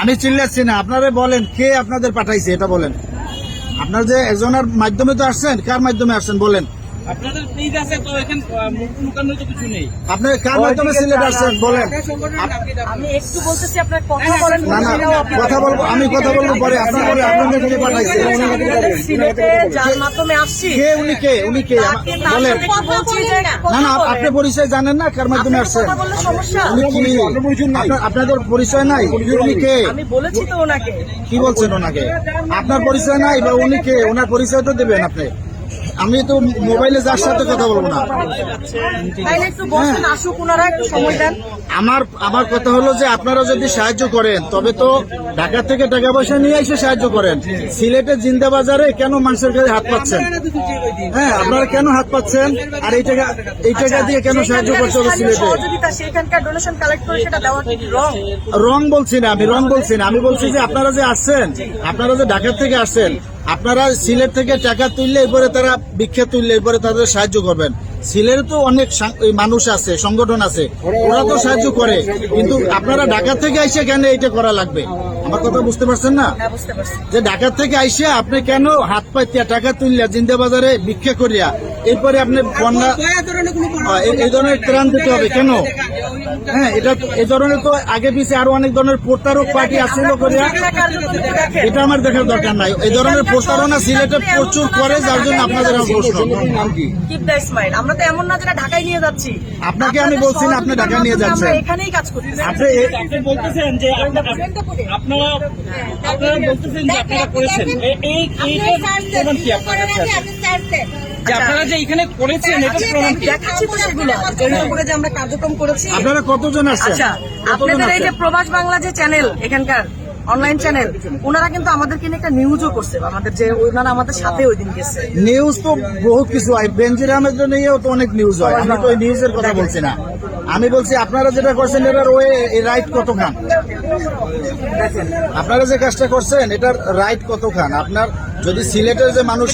আমি চিল্লাচ্ছি না, আপনারা বলেন কে আপনাদের পাঠাইছে, এটা বলেন। আপনার যে একজনের মাধ্যমে তো আসছেন, কার মাধ্যমে আসছেন, বলেন। আপনাদের পেজ আছে তো এখানে মুখ লুকানোর তো কিছু নেই। আপনি কার মাধ্যমে সিলেট আসছেন বলেন? আমি একটু বলতেছি আপনার কথা বলেন না না কথা বলব আমি কথা বলব পরে আপনার পরে আপনাদের কে পাঠাইছে সিলেটে যার মাধ্যমে আসছি কে উনি কে উনি কে? আমা- তাকে তার বলেন। সাথে একটু বলছি যে না। না আপনি পরিচয় জানেন না কার মাধ্যমে আসছেন? কথা বললে সমস্যা। উনি কি আপনাদের পরিচয় নাই? উনি কে? আমি বলেছি তো ওনাকে। কি বলছেন ওনাকে? আপনার পরিচয় নাই বা উনি কে? ওনার পরিচয় তো দেবেন আপনি। আমি তো মোবাইলে যার সাথে কথা বলব না। দেন। আমার আমার কথা হলো যে আপনারা যদি সাহায্য করেন তবে তো ঢাকা থেকে টাকা পয়সা নিয়ে এসে সাহায্য করেন। সিলেটের জিন্দা বাজারে কেন মানুষের কাছে হাত পাচ্ছেন? হ্যাঁ আপনারা কেন হাত পাচ্ছেন? আর এই টাকা এই টাকা দিয়ে কেন সাহায্য করতে হবে সিলেটে? রং বলছি না আমি রং বলছি না। আমি বলছি যে আপনারা যে আসছেন আপনারা যে ঢাকা থেকে আসছেন আপনারা সিলেট থেকে টাকা তুললে এরপরে তারা ভিক্ষা তুললে এরপরে তাদের সাহায্য করবেন। সিলেটে তো অনেক মানুষ আছে সংগঠন আছে ওরা তো সাহায্য করে। কিন্তু আপনারা ঢাকা থেকে আইসে কেন এটা করা লাগবে? আমার কথা বুঝতে পারছেন না? হ্যাঁ যে ঢাকা থেকে আইসে আপনি কেন হাত পাইতিয়া টাকা তুললে জিন্দা বাজারে ভিক্ষা করিয়া? এরপরে আপনি বন্যা এই ধরনের ত্রাণ দিতে হবে কেন? হ্যাঁ এটা তো- এই ধরনের তো আগে পিছিয়ে আরও অনেক ধরনের প্রতারক পার্টি আসছিল করিয়া। এটা আমার দেখার দরকার নাই। এই ধরনের প্রতারণা সিলেটে প্রচুর করে যার জন্য আপনাদের আমার প্রশ্ন। আমরা তো এমন না যেটা ঢাকায় নিয়ে যাচ্ছি। আপনাকে আমি বলছি না আপনি ঢাকায় নিয়ে যাচ্ছেন। আমরা এখানেই কাজ করি। আপনি বলতেছেন যে আপনারা আপনারা বলতেছেন যে আপনারা করেছেন। এ- এই কি আপনার কাছে? যে আপনারা যে এখানে করেছেন এটা প্রমাণ দেখাচ্ছি তো সেগুলো জয়ন্তপুরে যে আমরা কার্যক্রম করেছি। আপনারা কতজন আসছেন আচ্ছা আপনাদের এই যে প্রবাস বাংলা যে চ্যানেল এখানকার অনলাইন চ্যানেল ওনারা কিন্তু আমাদেরকে নিয়ে একটা নিউজও করছে আমাদের যে ওনারা আমাদের সাথে ওই দিন গেছে নিউজ তো বহুত কিছু হয়। নিয়েও তো অনেক নিউজ হয়। আমি তো ওই নিউজের কথা বলছি না। আমি বলছি আপনারা যেটা করছেন এটার ওই রাইট কতখান? আপনারা যে কাজটা করছেন এটার রাইট কতখান? আপনার যদি সিলেটের যে মানুষ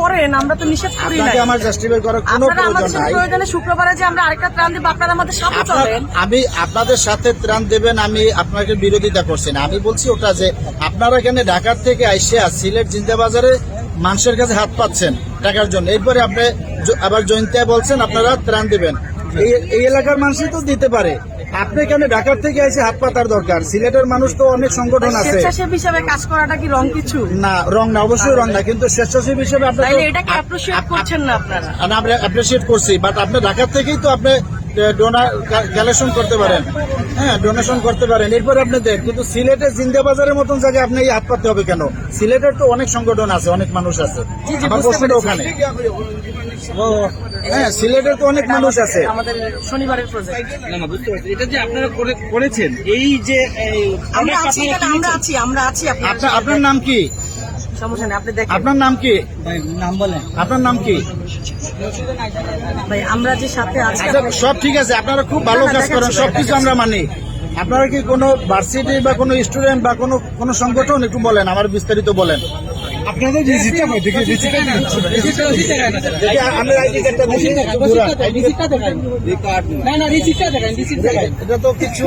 করেন আমরা তো নিষেধ করি না আমার জাস্টিফাই করার কোনো প্রয়োজন নাই। প্রয়োজনে শুক্রবারে যে আমরা আরেকটা ত্রাণ দিব আপনারা আমাদের সাথে চলেন। আমি আপনাদের সাথে ত্রাণ দেবেন আমি আপনাকে বিরোধিতা করছি না। আমি বলছি ওটা যে আপনারা এখানে ঢাকার থেকে আইসিয়া সিলেট জিন্দা বাজারে মানুষের কাছে হাত পাচ্ছেন টাকার জন্য। এরপরে আপনি আবার জয়ন্তিয়া বলছেন আপনারা ত্রাণ দেবেন। এই এই এলাকার মানুষই তো দিতে পারে। আপনি কেন ঢাকার থেকে এসে হাত পাতার দরকার? সিলেটের মানুষ তো অনেক সংগঠন আছে। স্বেচ্ছাসেবী হিসাবে কাজ করাটা কি রং কিছু? না রং না অবশ্যই রং না কিন্তু স্বেচ্ছাসেবী হিসাবে আপনি এটাকে অ্যাপ্রিশিয়েট করছেন না আপনারা? আমরা অ্যাপ্রিসিয়েট করছি বাট আপনি ঢাকার থেকেই তো আপনি ডোনার কালেকশন করতে পারেন। হ্যাঁ ডোনেশন করতে পারেন। এরপরে আপনি দেন কিন্তু সিলেটের জিন্দা বাজারের মতন জায়গায় আপনি এই হাত পাততে হবে কেন? সিলেটের তো অনেক সংগঠন আছে অনেক মানুষ আছে। আমার প্রশ্নটা ওখানে। হ্যাঁ সিলেটের তো অনেক মানুষ আছে। আমাদের শনিবারের প্রজেক্ট না না বুঝতে পারছি। এটা যে আপনারা করেছেন এই যে আমরা আছি আমরা আছি আমরা আছি আপনার নাম কি? সমস্যা নেই আপনি দেখেন। আপনার নাম কি? নাম বলেন। আপনার নাম কি? ভাই আমরা যে সাথে আছি আচ্ছা সব ঠিক আছে আপনারা খুব ভালো কাজ করেন সবকিছু আমরা মানি। আপনারা কি কোনো ভার্সিটি বা কোনো স্টুডেন্ট বা কোনো কোনো সংগঠন একটু বলেন আমার বিস্তারিত বলেন। আপনাদের রিসিপ্টটা কই দেখি রিসিপ্টটা দেখি আমি আইডি কার্ডটা দেখি পুরা ID না না রিসিপ্টটা দেখেন রিসিপ্ট দেখেন এটা তো কিছু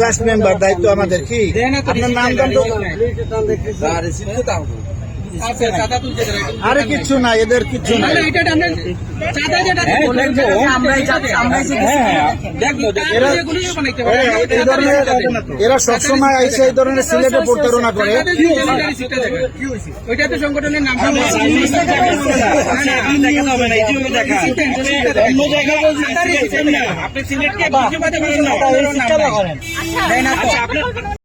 জাস্ট মেম্বার দায়িত্ব আমাদের কি? আপনার নাম দাম তো আচ্ছা আরে কিচ্ছু না এদের কিচ্ছু না। নাই না এটা আমরা চাঁদা যেটা বলেন যে আমরাই যাচ্ছি আমরাই যে গেছি। দেখব এরা- এগুলো বানাইতে এরা এই ধরনের এরা সবসময় এসে এই ধরনের সিলেটে প্রতারণা করে। ওইটা তো সংগঠনের নাম আপনি সিলেটকে আচ্ছা